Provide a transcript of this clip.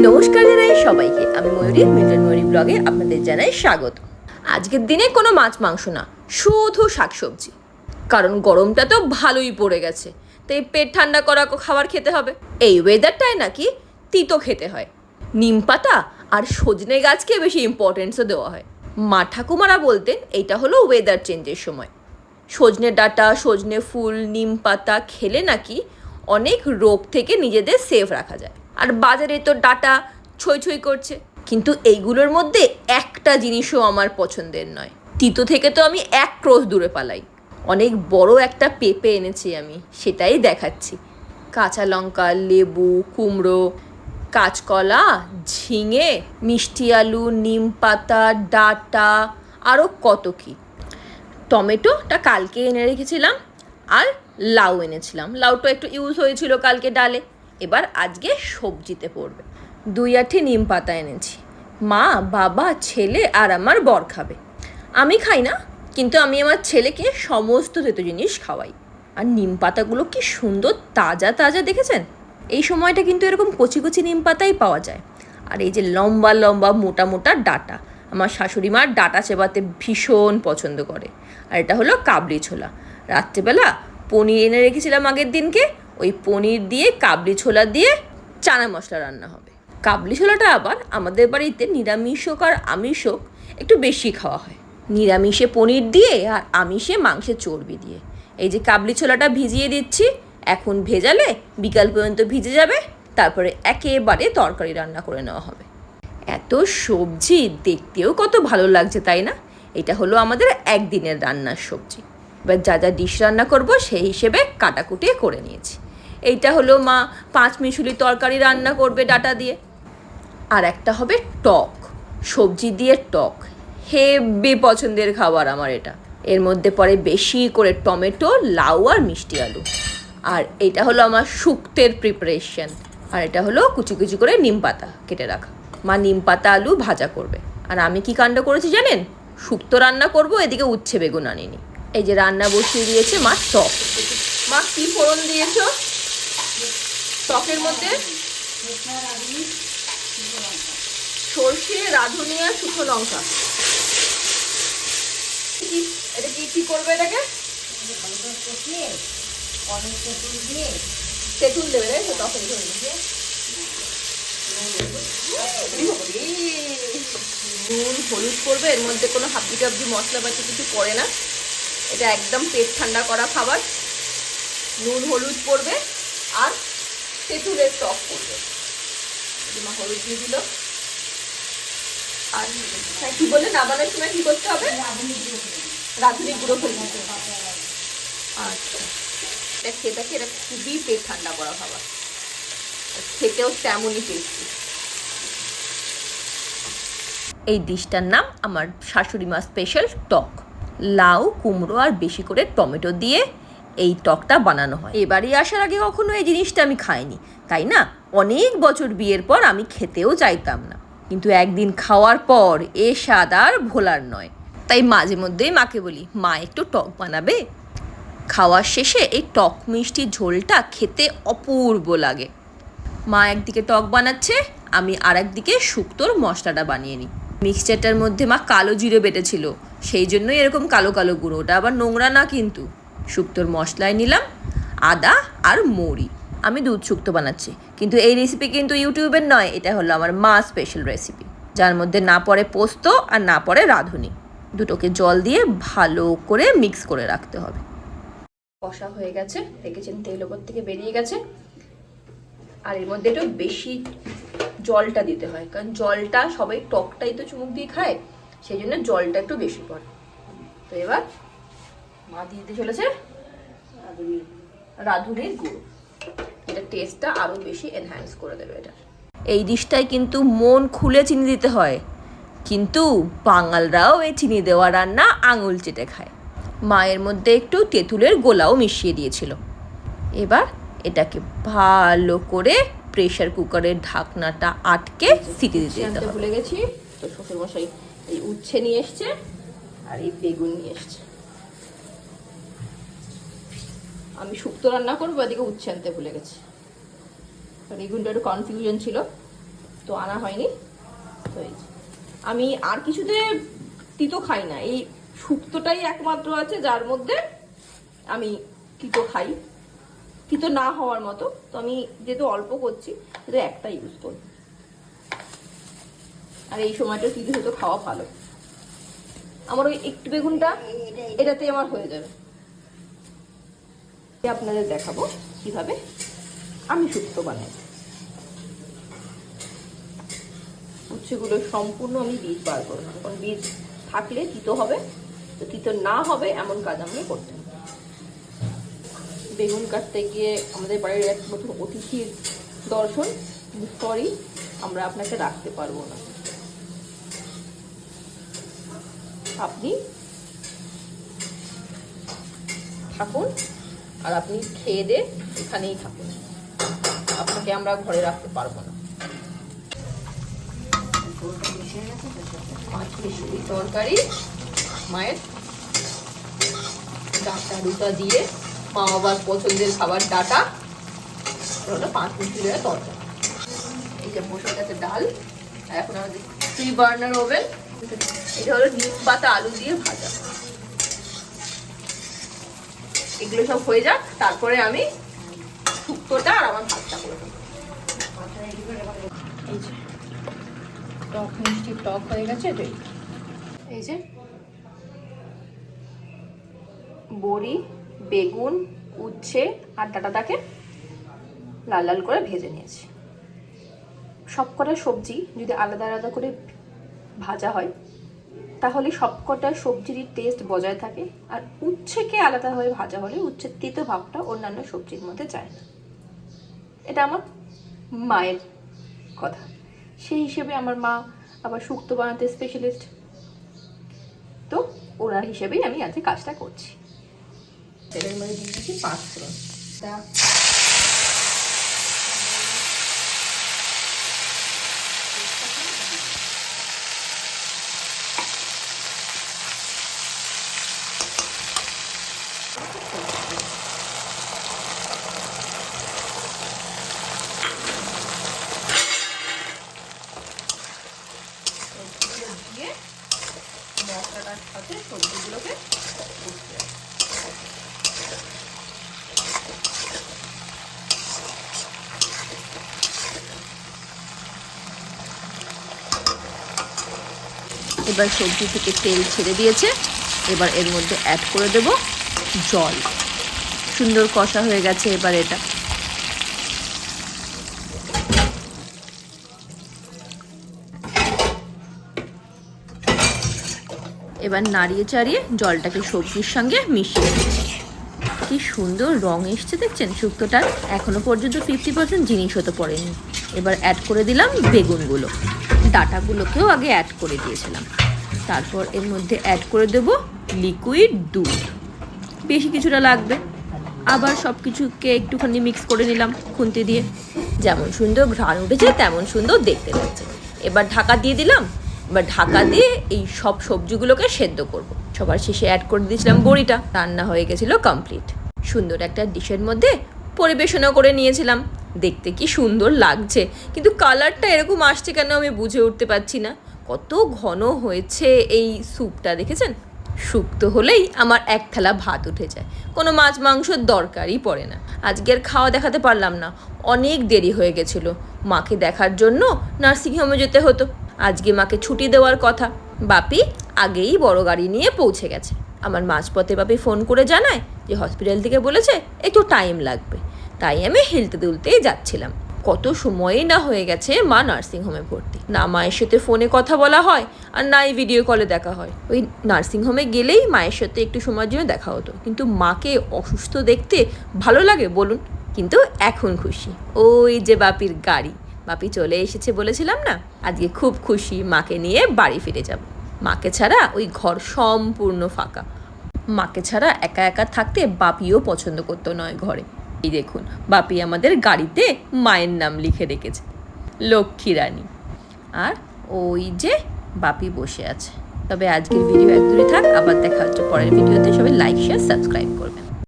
নমস্কার জানাই সবাইকে। আমি ময়ূরী মিল্টন ময়ূরী ব্লগে আপনাদের জানাই স্বাগত। আজকের দিনে কোনো মাছ, মাংস না, শুধু শাকসবজি। কারণ গরমটা তো ভালোই পড়ে গেছে, তাই পেট ঠান্ডা করা খাবার খেতে হবে। এই ওয়েদারটায় নাকি তিতো খেতে হয়। নিম পাতা আর সজনে গাছকে বেশি ইম্পর্টেন্সও দেওয়া হয়। মা ঠাকুমারা বলতেন, এইটা হলো ওয়েদার চেঞ্জের সময়। সজনে ডাঁটা, সজনে ফুল, নিম পাতা খেলে নাকি অনেক রোগ থেকে নিজেদের সেফ রাখা যায়। আর বাজারে তো ডাটা ছই ছই করছে। কিন্তু এইগুলোর মধ্যে একটা জিনিসও আমার পছন্দের নয়। তিতো থেকে তো আমি এক ক্রোশ দূরে পালাই। অনেক বড় একটা পেঁপে এনেছি আমি, সেটাই দেখাচ্ছি। কাঁচা লঙ্কা, লেবু, কুমড়ো, কাঁচকলা, ঝিঙে, মিষ্টি আলু, নিম পাতা, ডাঁটা আরও কত কী। টমেটোটা কালকে এনে রেখেছিলাম আর লাউ এনেছিলাম। লাউটা একটু ইউজ হয়েছিল কালকে ডালে। এবার আজকে সবজিতে পড়বে। দুই আঠি নিম পাতা এনেছি। মা, বাবা, ছেলে আর আমার বর খাবে। আমি খাই না, কিন্তু আমি আমার ছেলেকে সমস্ত তেতো জিনিস খাওয়াই। আর নিম পাতাগুলো কি সুন্দর তাজা তাজা, দেখেছেন? এই সময়টা কিন্তু এরকম কচি কচি নিম পাতাই পাওয়া যায়। আর এই যে লম্বা লম্বা মোটা মোটা ডাটা, আমার শাশুড়ি মার ডাটা চেবাতে ভীষণ পছন্দ করে। আর এটা হলো কাবলি ছোলা। রাত্রেবেলা পনির এনে রেখেছিলাম আগের দিনকে ওই পনির দিয়ে, কাবলি ছোলা দিয়ে চানা মশলা রান্না হবে। কাবলি ছোলাটা আবার আমাদের বাড়িতে নিরামিষ হোক আর আমিষ হোক একটু বেশি খাওয়া হয়। নিরামিষে পনির দিয়ে আর আমিষে মাংসের চর্বি দিয়ে। এই যে কাবলি ছোলাটা ভিজিয়ে দিচ্ছি, এখন ভেজালে বিকাল পর্যন্ত ভিজে যাবে, তারপরে একেবারে তরকারি রান্না করে নেওয়া হবে। এত সবজি দেখতেও কত ভালো লাগছে, তাই না? এটা হলো আমাদের একদিনের রান্নার সবজি। এবার যা যা ডিশ রান্না করব সেই হিসেবে কাটাকুটিয়ে করে নিয়েছি। এইটা হলো মা, পাঁচ মিশুলি তরকারি রান্না করবে ডাটা দিয়ে। আর একটা হবে টক, সবজি দিয়ে টক। হেব্বি পছন্দের খাবার আমার এটা। এর মধ্যে পড়ে বেশি করে টমেটো, লাউ আর মিষ্টি আলু। আর এটা হলো আমার শুক্তের প্রিপারেশন আর এটা হলো কুচি কুচি করে নিম পাতা কেটে রাখা। মা নিম পাতা আলু ভাজা করবে। আর আমি কি কাণ্ড করেছি জানেন? শুক্তো রান্না করব, এদিকে উচ্ছে বেগুন আনিনি। এই যে রান্না বসিয়ে দিয়েছে মা টক। মা কি ফোড়ন দিয়েছ? টকের মধ্যে সর্ষে, রাঁধুনি আর শুকনো লঙ্কা। এটা কি কি করবে এটাকে? তেঁতুল দেবে, তাই তো? জন্য। নুন, হলুদ করবে, এর মধ্যে কোনো হাবজি টাবজি মশলাপাতি কিছু পড়ে না। এটা একদম পেট ঠান্ডা করা খাবার। নুন, হলুদ পড়বে আর তেঁতুলের টক করবে। মা হলুদ দিয়ে দিল। আর হ্যাঁ কি বললে নামানোর সময় কি করতে হবে? রাঁধুনি গুঁড়ো করে আচ্ছা। এটা খেয়ে দেখে এটা খুবই পেট ঠান্ডা করা খাবার। খেতেও তেমনই টেস্টি এই ডিশটার নাম আমার শাশুড়ি মা স্পেশাল টক। লাউ, কুমড়ো আর বেশি করে টমেটো দিয়ে এই টকটা বানানো হয়। এবারে আসার আগে কখনো এই জিনিসটা আমি খাইনি, তাই না? অনেক বছর বিয়ের পর আমি খেতেও চাইতাম না। কিন্তু একদিন খাওয়ার পর এ স্বাদ আর ভোলার নয়। তাই মাঝে মধ্যেই মাকে বলি, মা, একটু টক বানাবে? খাওয়ার শেষে এই টক মিষ্টি ঝোলটা খেতে অপূর্ব লাগে। মা একদিকে টক বানাচ্ছে, আমি আর একদিকে শুক্তোর মশলাটা বানিয়ে নিই। মিক্সচারটার মধ্যে মা কালো জিরে বেটেছিল, সেই জন্যই এরকম কালো কালো গুঁড়ো। ওটা আবার নোংরা না কিন্তু। শুক্তোর মশলায় নিলাম, আদা আর মৌরি। আমি দুধ শুক্তো বানাচ্ছি, কিন্তু এই রেসিপি কিন্তু ইউটিউবের নয়, এটা হলো আমার মা স্পেশাল রেসিপি যার মধ্যে না পড়ে পোস্ত আর না পড়ে রাঁধুনি। দুটোকে জল দিয়ে ভালো করে মিক্স করে রাখতে হবে। কষা হয়ে গেছে, দেখেছেন তেল ওপর থেকে বেরিয়ে গেছে। আর এর মধ্যে একটু বেশি জলটা দিতে হয়, কারণ জলটা সবাই টকটাই তো চুমুক দিয়ে খায়, সেই জন্য জলটা একটু বেশি পড়ে। তো এবার মা দিয়ে দিতে চলেছে? এটা টেস্টটা আরও বেশি এনহ্যান্স করে দেবে এটা। এই ডিশটায় কিন্তু মন খুলে চিনি দিতে হয়। কিন্তু বাঙালরাও এই চিনি দেওয়া রান্না আঙুল চেটে খায়। মায়ের মধ্যে একটু তেঁতুলের গোলাও মিশিয়ে দিয়েছিল। এবার এটাকে ভালো করে প্রেশার কুকারের ঢাকনাটা আটকে সিটি দিতে ভুলে গেছি, তো শ্বশুর মশাই এই উচ্ছে নিয়ে এসছে আর এই বেগুন নিয়ে এসছে। আমি শুক্তো রান্না করব এদিকে উচ্ছে আনতে ভুলে গেছি। বেগুনটা একটু কনফিউশন ছিল তো আনা হয়নি। তো এই আমি আর কিছুতে তিতো খাই না এই শুক্তটাই একমাত্র আছে যার মধ্যে আমি তিতো খাই। তিতো না হওয়ার মতো তো আমি যেহেতু অল্প করছি শুধু একটা ইউজ করি। আর এই সময়টা তিতো তিতো খাওয়া ভালো। আমার ওই একটু বেগুনটা এটাতে আমার হয়ে যাবে। আপনাদের দেখাবো কীভাবে আমি শুক্তো বানাই। উচ্ছেগুলো সম্পূর্ণ আমি বীজ বার করব কারণ বীজ থাকলে তিতো হবে, তো তিতো না হবে এমন কাজ আমাকে করতে বেগুন কাটতে গিয়ে আমাদের বাড়ির এক নতুন অতিথির দর্শন সরি আমরা আপনাকে রাখতে পারব না। আপনি থাকুন। আর আপনি খেয়ে দে এখানেই থাকুন। আপনাকে আমরা ঘরে রাখতে পারব না। তরকারি, মায়ের ডাটা দুটা দিয়ে মা বাবার পছন্দের খাবার ডাটা পাঁচ মিশরি তরকারি। এই যে গেছে ডাল, আর এখন আমাদের থ্রি বার্নার ওভেন এটা হলো নিম পাতা আলু দিয়ে ভাজা। এগুলো সব হয়ে যাক, তারপরে আমি শুক্তোটা আর আমার ভাতটা করে টক মিষ্টি টক হয়ে গেছে এই- যে, বড়ি, বেগুন, উচ্ছে আর ডাটাটাকে লাল লাল করে ভেজে নিয়েছি। সবকটা সবজি যদি আলাদা আলাদা করে ভাজা হয় তাহলে সবকটা সবজির টেস্ট বজায় থাকে আর উচ্ছেকে আলাদা হয়ে ভাজা হলে উচ্ছের তেতো ভাবটা অন্যান্য সবজির মধ্যে যায় না। এটা আমার মায়ের কথা। সেই হিসেবে আমার মা আবার শুক্তো বানাতে স্পেশালিস্ট তো ওনার হিসেবেই আমি আজকে কাজটা করছি। পাঁচ ফোড়ন এবার সবজি থেকে তেল ছেড়ে দিয়েছে। এবার এর মধ্যে অ্যাড করে দেব জল। সুন্দর কষা হয়ে গেছে এবার এটা। এবার নাড়িয়ে চাড়িয়ে জলটাকে সবজির সঙ্গে মিশিয়ে দিচ্ছি কি সুন্দর রং এসছে, দেখছেন? শুক্তোটার এখনও পর্যন্ত ফিফটি পার্সেন্ট জিনিস হতে পড়েনি। এবার অ্যাড করে দিলাম বেগুনগুলো। ডাটাগুলোকেও আগে অ্যাড করে দিয়েছিলাম। তারপর এর মধ্যে অ্যাড করে দেব লিকুইড দুধ। বেশি কিছুটা লাগবে। আবার সব কিছুকে একটুখানি মিক্স করে নিলাম খুন্তি দিয়ে। যেমন সুন্দর ঘ্রাণ উঠেছে, তেমন সুন্দর দেখতে লাগছে। এবার ঢাকা দিয়ে দিলাম। এবার ঢাকা দিয়ে এই সব সবজিগুলোকে সেদ্ধ করব। সবার শেষে অ্যাড করে দিয়েছিলাম বড়িটা। রান্না হয়ে গেছিল কমপ্লিট সুন্দর একটা ডিশের মধ্যে পরিবেশনা করে নিয়েছিলাম। দেখতে কি সুন্দর লাগছে। কিন্তু কালারটা এরকম আসছে কেন আমি বুঝে উঠতে পারছি না। কত ঘন হয়েছে এই স্যুপটা, দেখেছেন? শুক্তো হলেই আমার এক থালা ভাত উঠে যায়। কোনো মাছ মাংসর দরকারই পড়ে না। আজকে আর খাওয়া দেখাতে পারলাম না। অনেক দেরি হয়ে গেছিল। মাকে দেখার জন্য নার্সিংহোমে যেতে হতো। আজকে মাকে ছুটি দেওয়ার কথা। বাপি আগেই বড় গাড়ি নিয়ে পৌঁছে গেছে। আমার মাঝপথে বাপি ফোন করে জানায় যে হসপিটাল থেকে বলেছে, একটু টাইম লাগবে। তাই আমি হেলতে দুলতেই যাচ্ছিলাম। কত সময়ই না হয়ে গেছে মা নার্সিংহোমে ভর্তি। না মায়ের সাথে ফোনে কথা বলা হয় আর নাই ভিডিও কলে দেখা হয়। ওই নার্সিংহোমে গেলেই মায়ের সাথে একটু সময়ের জন্য দেখা হতো। কিন্তু মাকে অসুস্থ দেখতে ভালো লাগে বলুন, কিন্তু এখন খুশি। ওই যে বাপির গাড়ি। বাপি চলে এসেছে বলেছিলাম না? আজকে খুব খুশি মাকে নিয়ে বাড়ি ফিরে যাব। মাকে ছাড়া ওই ঘর সম্পূর্ণ ফাঁকা। মাকে ছাড়া একা একা থাকতে বাপিও পছন্দ করতো নয় ঘরে। এই দেখুন, বাপি আমাদের গাড়িতে মায়ের নাম লিখে রেখেছে, লক্ষ্মী রানী। আর ওই যে বাপি বসে আছে। তবে আজকের ভিডিও এক দূরে থাক, আবার দেখা হচ্ছে পরের ভিডিওতে। সবাই লাইক শেয়ার সাবস্ক্রাইব করবেন।